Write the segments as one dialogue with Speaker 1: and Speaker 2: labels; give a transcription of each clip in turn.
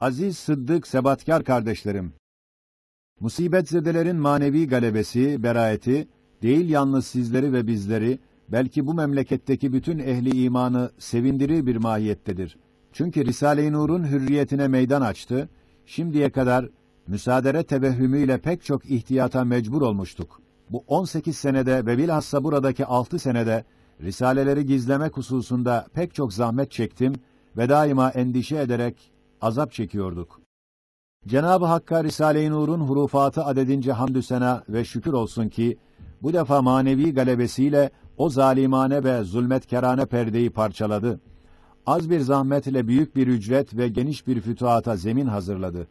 Speaker 1: Aziz Sıddık Sebatkar kardeşlerim, musibetzedelerin manevi galebesi, beraeti, değil yalnız sizleri ve bizleri, belki bu memleketteki bütün ehli imanı sevindirir bir mahiyettedir. Çünkü Risale-i Nur'un hürriyetine meydan açtı, şimdiye kadar müsaadere tevehhümüyle pek çok ihtiyata mecbur olmuştuk. Bu 18 senede ve bilhassa buradaki 6 senede risaleleri gizlemek hususunda pek çok zahmet çektim ve daima endişe ederek azap çekiyorduk. Cenab-ı Hakk'a Risale-i Nur'un hurufatı adedince hamdü sena ve şükür olsun ki bu defa manevi galebesiyle o zalimane ve zulmetkerane perdeyi parçaladı. Az bir zahmet ile büyük bir ücret ve geniş bir fütuhata zemin hazırladı.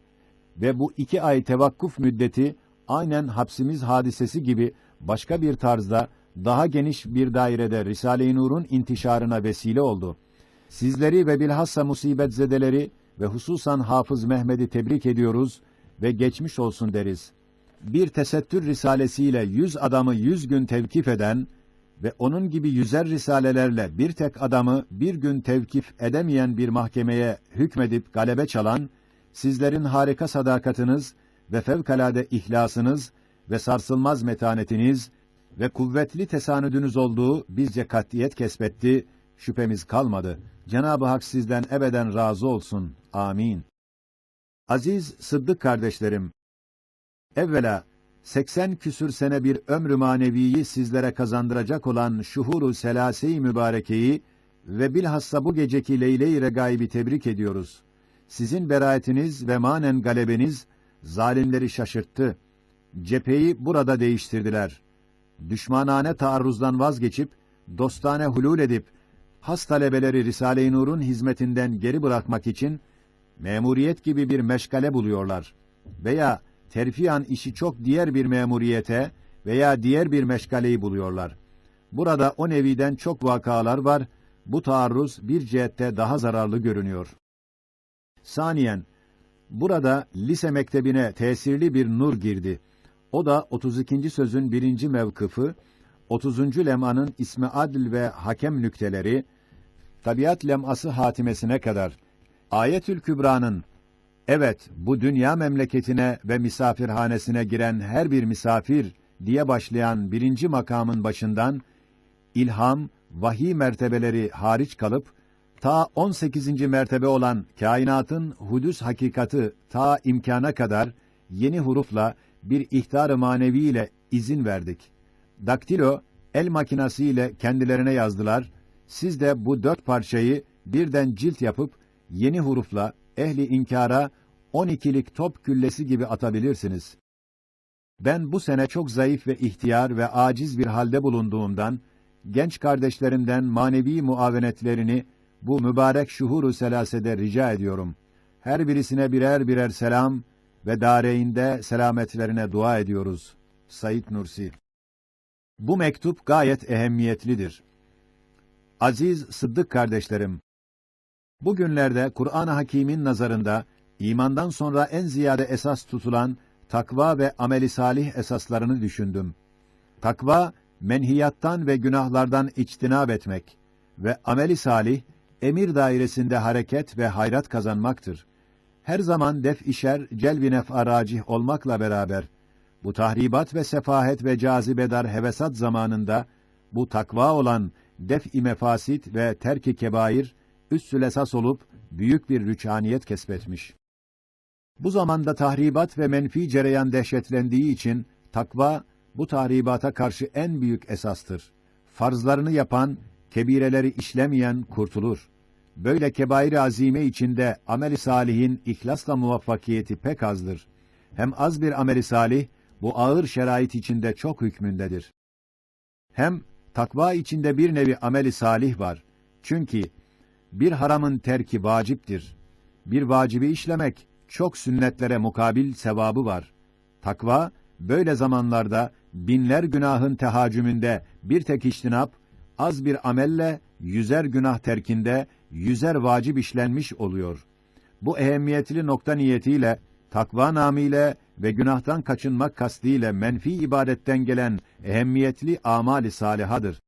Speaker 1: Ve bu iki ay tevakkuf müddeti aynen hapsimiz hadisesi gibi başka bir tarzda daha geniş bir dairede Risale-i Nur'un intişarına vesile oldu. Sizleri ve bilhassa musibetzedeleri ve hususan Hafız Mehmet'i tebrik ediyoruz ve geçmiş olsun deriz. Bir tesettür risalesiyle yüz adamı yüz gün tevkif eden ve onun gibi yüzer risalelerle bir tek adamı bir gün tevkif edemeyen bir mahkemeye hükmedip galebe çalan, sizlerin harika sadakatiniz ve fevkalade ihlasınız ve sarsılmaz metanetiniz ve kuvvetli tesanüdünüz olduğu bizce katiyet kesbetti, şüphemiz kalmadı. Cenab-ı Hak sizden ebeden razı olsun. Amin. Aziz Sıddık kardeşlerim, evvela 80 küsür sene bir ömrü maneviyi sizlere kazandıracak olan şuhuru selase-i mübarekeyi ve bilhassa bu geceki leyle-i regaibi tebrik ediyoruz. Sizin beraetiniz ve manen galebeniz zalimleri şaşırttı. Cepheyi burada değiştirdiler. Düşmanane taarruzdan vazgeçip dostane hulul edip has talebeleri Risale-i Nur'un hizmetinden geri bırakmak için memuriyet gibi bir meşgale buluyorlar veya terfiyan işi çok diğer bir memuriyete veya diğer bir meşgaleyi buluyorlar. Burada o neviden çok vakalar var. Bu taarruz bir cihette daha zararlı görünüyor. Saniyen, burada lise mektebine tesirli bir nur girdi. O da 32. sözün birinci mevkıfı, 30. lemanın ismi adl ve hakem nükteleri, tabiat leması hatimesine kadar, Ayetül Kübra'nın, evet bu dünya memleketine ve misafirhanesine giren her bir misafir diye başlayan birinci makamın başından, ilham, vahiy mertebeleri hariç kalıp, ta 18. mertebe olan kainatın hudüs hakikati ta imkana kadar yeni hurufla bir ihtar-ı manevi ile izin verdik. Daktilo el makinası ile kendilerine yazdılar. Siz de bu dört parçayı birden cilt yapıp yeni hurufla ehli inkara 12'lik top küllesi gibi atabilirsiniz. Ben bu sene çok zayıf ve ihtiyar ve aciz bir halde bulunduğumdan genç kardeşlerimden manevi muavenetlerini bu mübarek şuhuru selasede rica ediyorum. Her birisine birer birer selam ve dareinde selametlerine dua ediyoruz. Said Nursi Bu mektup gayet ehemmiyetlidir. Aziz Sıddık kardeşlerim, bugünlerde Kur'an-ı Hakîm'in nazarında imandan sonra en ziyade esas tutulan takva ve ameli salih esaslarını düşündüm. Takva, menhiyattan ve günahlardan içtinab etmek ve ameli salih, emir dairesinde hareket ve hayrat kazanmaktır. Her zaman def işer, celbi nef'a racih olmakla beraber, bu tahribat ve sefahet ve cazibedar hevesat zamanında, bu takva olan def-i mefasit ve terk-i kebair, üssül esas olup, büyük bir rüçhaniyet kesbetmiş. Bu zamanda tahribat ve menfi cereyan dehşetlendiği için, takva, bu tahribata karşı en büyük esastır. Farzlarını yapan, kebireleri işlemeyen kurtulur. Böyle kebair-i azime içinde amel-i salihin ihlasla muvaffakiyeti pek azdır. Hem az bir amel-i salih, bu ağır şerait içinde çok hükmündedir. Hem takva içinde bir nevi amel-i salih var. Çünkü bir haramın terki vaciptir. Bir vacibi işlemek, çok sünnetlere mukabil sevabı var. Takva, böyle zamanlarda binler günahın tehacümünde bir tek iştinap, az bir amelle yüzer günah terkinde yüzer vacip işlenmiş oluyor. Bu ehemmiyetli nokta niyetiyle takva namıyla ve günahtan kaçınmak kastıyla menfi ibadetten gelen ehemmiyetli amali salihadır.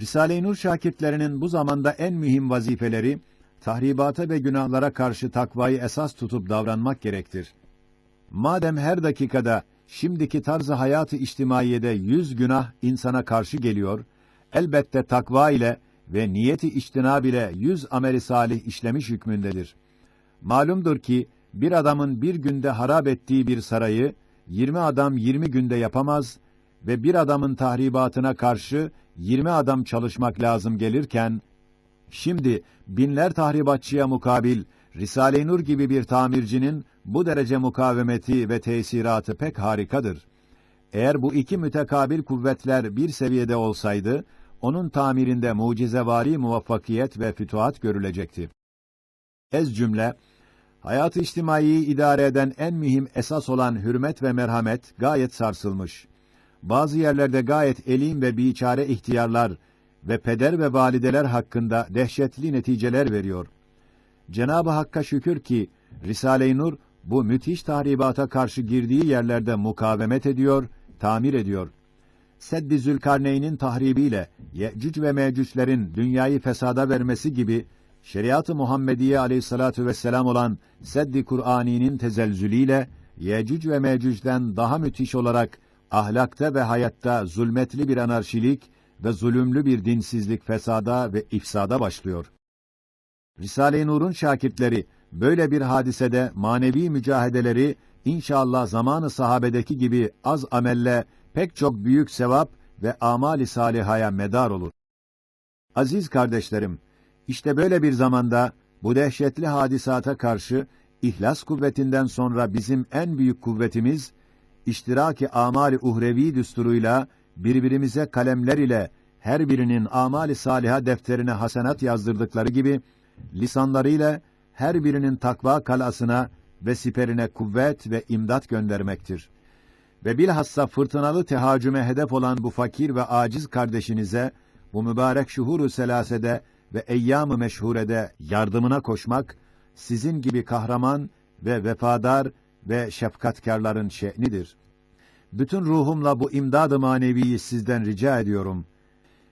Speaker 1: Risale-i Nur şakirtlerinin bu zamanda en mühim vazifeleri tahribata ve günahlara karşı takvayı esas tutup davranmak gerektir. Madem her dakikada şimdiki tarzı hayatı içtimaiyede yüz günah insana karşı geliyor, elbette takva ile ve niyeti içtinab ile yüz ameli salih işlemiş hükmündedir. Malumdur ki bir adamın bir günde harap ettiği bir sarayı 20 adam 20 günde yapamaz ve bir adamın tahribatına karşı 20 adam çalışmak lazım gelirken şimdi binler tahribatçıya mukabil Risale-i Nur gibi bir tamircinin bu derece mukavemeti ve tesiratı pek harikadır. Eğer bu iki mütekabil kuvvetler bir seviyede olsaydı, onun tamirinde mucizevari muvaffakiyet ve fütuhat görülecekti. Ez cümle, hayat-ı idare eden en mühim esas olan hürmet ve merhamet gayet sarsılmış. Bazı yerlerde gayet elim ve biçare ihtiyarlar ve peder ve valideler hakkında dehşetli neticeler veriyor. Cenab-ı Hakk'a şükür ki Risale-i Nur bu müthiş tahribata karşı girdiği yerlerde mukavemet ediyor, tamir ediyor. Seddi Zülkarneyn'in tahribiyle Yecüc ve Mecüclerin dünyayı fesada vermesi gibi şeriat-ı Muhammediye aleyhissalatu vesselam olan Seddi Kur'ani'nin tezelzülüyle Yecüc ve Mecüc'den daha müthiş olarak ahlakta ve hayatta zulmetli bir anarşilik ve zulümlü bir dinsizlik fesada ve ifsada başlıyor. Risale-i Nur'un şakirtleri böyle bir hadisede manevi mücahedeleri inşallah zamanı sahabedeki gibi az amelle pek çok büyük sevap ve amali salihaya medar olur. Aziz kardeşlerim, işte böyle bir zamanda bu dehşetli hadisata karşı ihlas kuvvetinden sonra bizim en büyük kuvvetimiz iştiraki amali uhrevi düsturuyla birbirimize kalemler ile her birinin amali saliha defterine hasenat yazdırdıkları gibi lisanlarıyla her birinin takva kalasına ve siperine kuvvet ve imdat göndermektir. Ve bilhassa fırtınalı tehacüme hedef olan bu fakir ve aciz kardeşinize bu mübarek şuhuru selasede ve eyyam-ı meşhurede yardımına koşmak sizin gibi kahraman ve vefadar ve şefkatkarların şe'nidir. Bütün ruhumla bu imdad-ı maneviyi sizden rica ediyorum.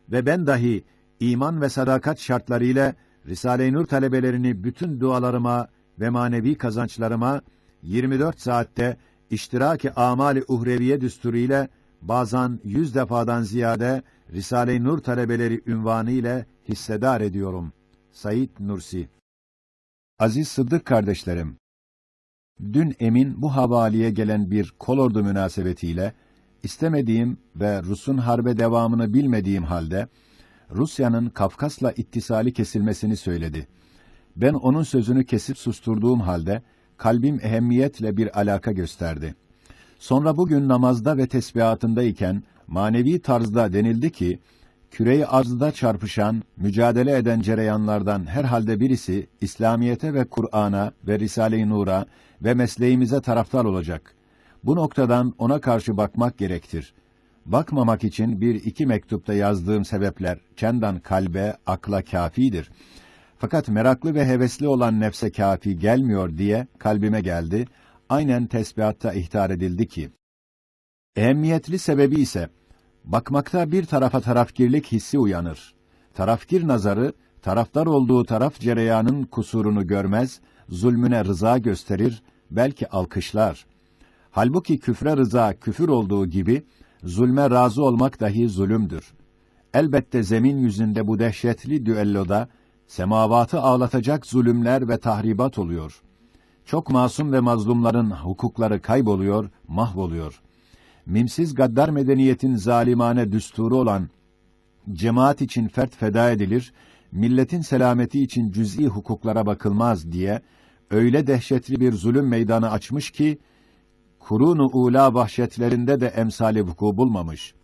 Speaker 1: Ve ben dahi iman ve sadakat şartlarıyla Risale-i Nur talebelerini bütün dualarıma ve manevi kazançlarıma 24 saatte iştiraki amali uhreviye düsturu bazen yüz defadan ziyade Risale-i Nur talebeleri ünvanı ile hissedar ediyorum. Said Nursi Aziz Sıddık kardeşlerim, dün Emin bu havaliye gelen bir kolordu münasebetiyle istemediğim ve Rus'un harbe devamını bilmediğim halde Rusya'nın Kafkas'la ittisali kesilmesini söyledi. Ben onun sözünü kesip susturduğum halde kalbim ehemmiyetle bir alaka gösterdi. Sonra bugün namazda ve tesbihatındayken manevi tarzda denildi ki küreyi arzda çarpışan, mücadele eden cereyanlardan herhalde birisi İslamiyete ve Kur'an'a ve Risale-i Nur'a ve mesleğimize taraftar olacak. Bu noktadan ona karşı bakmak gerektir. Bakmamak için bir iki mektupta yazdığım sebepler çendan kalbe, akla kafidir. Fakat meraklı ve hevesli olan nefse kafi gelmiyor diye kalbime geldi. Aynen tesbihatta ihtar edildi ki, ehemmiyetli sebebi ise, bakmakta bir tarafa tarafkirlik hissi uyanır. Tarafkir nazarı, taraftar olduğu taraf cereyanın kusurunu görmez, zulmüne rıza gösterir, belki alkışlar. Halbuki küfre rıza küfür olduğu gibi, zulme razı olmak dahi zulümdür. Elbette zemin yüzünde bu dehşetli düelloda semavatı ağlatacak zulümler ve tahribat oluyor. Çok masum ve mazlumların hukukları kayboluyor, mahvoluyor. Mimsiz gaddar medeniyetin zalimane düsturu olan cemaat için fert feda edilir, milletin selameti için cüz'i hukuklara bakılmaz diye öyle dehşetli bir zulüm meydanı açmış ki kurunu ula vahşetlerinde de emsali vuku bulmamış.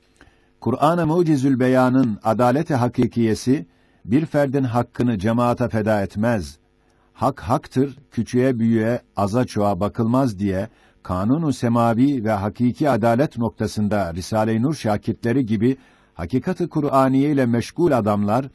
Speaker 1: Kur'an-ı Mucizül Beyan'ın adalet-i hakikiyesi bir ferdin hakkını cemaata feda etmez. Hak haktır, küçüğe büyüğe, aza çoğa bakılmaz diye kanunu semavi ve hakiki adalet noktasında Risale-i Nur şakirtleri gibi hakikati Kur'aniye ile meşgul adamlar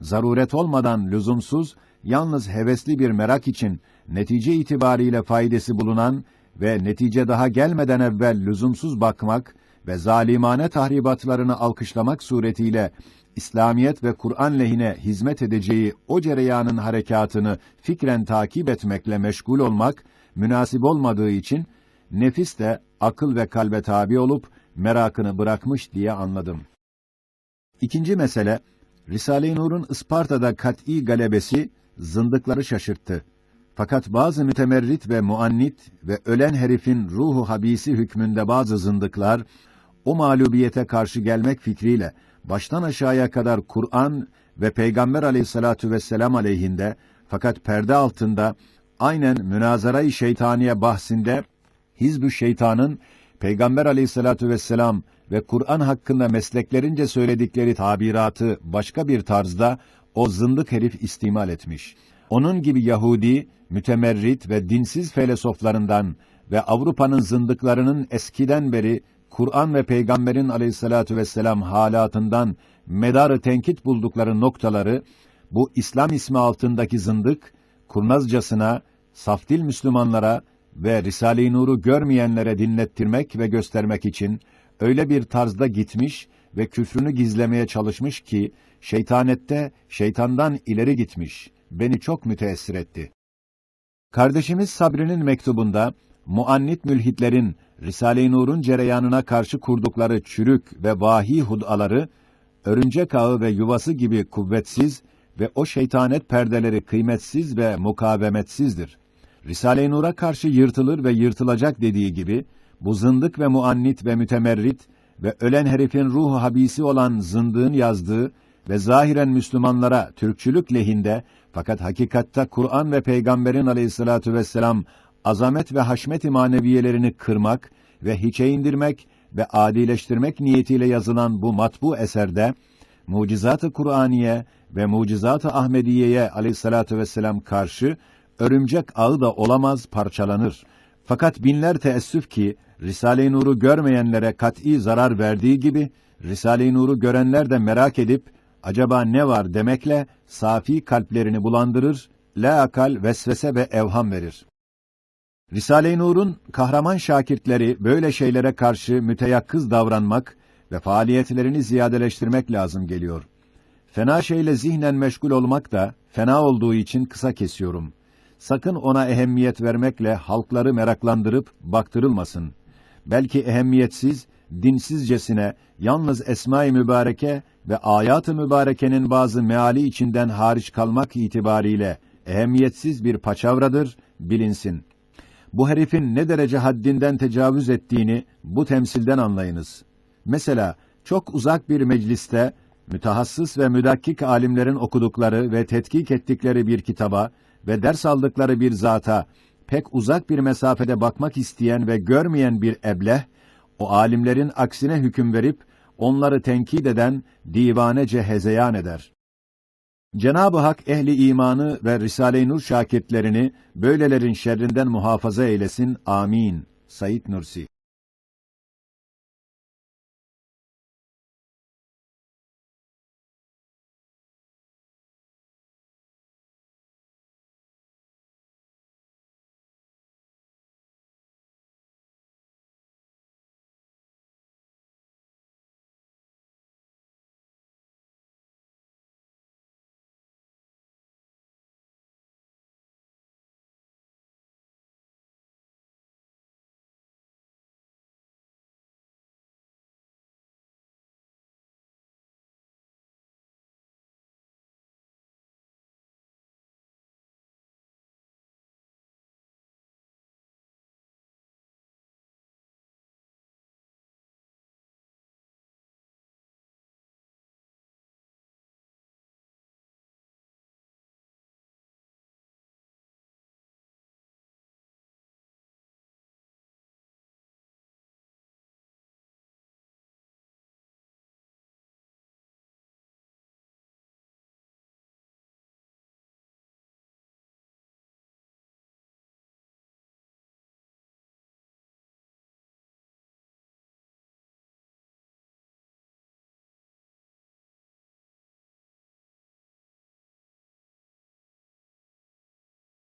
Speaker 1: zaruret olmadan lüzumsuz, yalnız hevesli bir merak için netice itibariyle faydası bulunan ve netice daha gelmeden evvel lüzumsuz bakmak ve zalimane tahribatlarını alkışlamak suretiyle İslamiyet ve Kur'an lehine hizmet edeceği o cereyanın harekatını fikren takip etmekle meşgul olmak münasip olmadığı için nefis de akıl ve kalbe tabi olup merakını bırakmış diye anladım. İkinci mesele Risale-i Nur'un Isparta'da kat'î galebesi zındıkları şaşırttı. Fakat bazı mütemerrit ve muannit ve ölen herifin ruhu habisi hükmünde bazı zındıklar o mağlubiyete karşı gelmek fikriyle baştan aşağıya kadar Kur'an ve Peygamber Aleyhissalatu vesselam aleyhinde fakat perde altında aynen münazara-i şeytaniye bahsinde Hizbü Şeytan'ın Peygamber Aleyhissalatu vesselam ve Kur'an hakkında mesleklerince söyledikleri tabiratı başka bir tarzda o zındık herif istimal etmiş. Onun gibi Yahudi, mütemerrit ve dinsiz felsefelerinden ve Avrupa'nın zındıklarının eskiden beri Kur'an ve Peygamberin Aleyhissalatu vesselam halatından medarı tenkit buldukları noktaları bu İslam ismi altındaki zındık kurnazcasına saftil Müslümanlara ve Risale-i Nur'u görmeyenlere dinlettirmek ve göstermek için öyle bir tarzda gitmiş ve küfrünü gizlemeye çalışmış ki şeytanette şeytandan ileri gitmiş. Beni çok müteessir etti. Kardeşimiz Sabri'nin mektubunda muannit mülhitlerin Risale-i Nur'un cereyanına karşı kurdukları çürük ve vahi hudaları örümcek ağı ve yuvası gibi kuvvetsiz ve o şeytanet perdeleri kıymetsiz ve mukavemetsizdir. Risale-i Nur'a karşı yırtılır ve yırtılacak dediği gibi, bu zındık ve muannit ve mütemerrit ve ölen herifin ruhu habisi olan zındığın yazdığı ve zahiren Müslümanlara Türkçülük lehinde fakat hakikatta Kur'an ve Peygamberin aleyhissalatu vesselam azamet ve haşmet-i maneviyelerini kırmak ve hiçe indirmek ve adileştirmek niyetiyle yazılan bu matbu eserde mucizat-ı Kur'aniye ve mucizat-ı Ahmediye'ye aleyhissalatu vesselam karşı örümcek ağı da olamaz parçalanır. Fakat binler teessüf ki Risale-i Nur'u görmeyenlere kat'î zarar verdiği gibi Risale-i Nur'u görenler de merak edip acaba ne var demekle safi kalplerini bulandırır, la akal vesvese ve evham verir. Risale-i Nur'un kahraman şakirtleri böyle şeylere karşı müteyakkız davranmak ve faaliyetlerini ziyadeleştirmek lazım geliyor. Fena şeyle zihnen meşgul olmak da fena olduğu için kısa kesiyorum. Sakın ona ehemmiyet vermekle halkları meraklandırıp baktırılmasın. Belki ehemmiyetsiz, dinsizcesine yalnız Esma-i Mübareke ve ayat-ı mübarekenin bazı meali içinden hariç kalmak itibariyle ehemmiyetsiz bir paçavradır, bilinsin. Bu herifin ne derece haddinden tecavüz ettiğini bu temsilden anlayınız. Mesela çok uzak bir mecliste mütehassıs ve müdakkik alimlerin okudukları ve tetkik ettikleri bir kitaba ve ders aldıkları bir zata pek uzak bir mesafede bakmak isteyen ve görmeyen bir ebleh, o alimlerin aksine hüküm verip, onları tenkit eden divanece hezeyan eder. Cenab-ı Hak ehli imanı ve Risale-i Nur şakirtlerini böylelerin şerrinden muhafaza eylesin. Amin. Said Nursi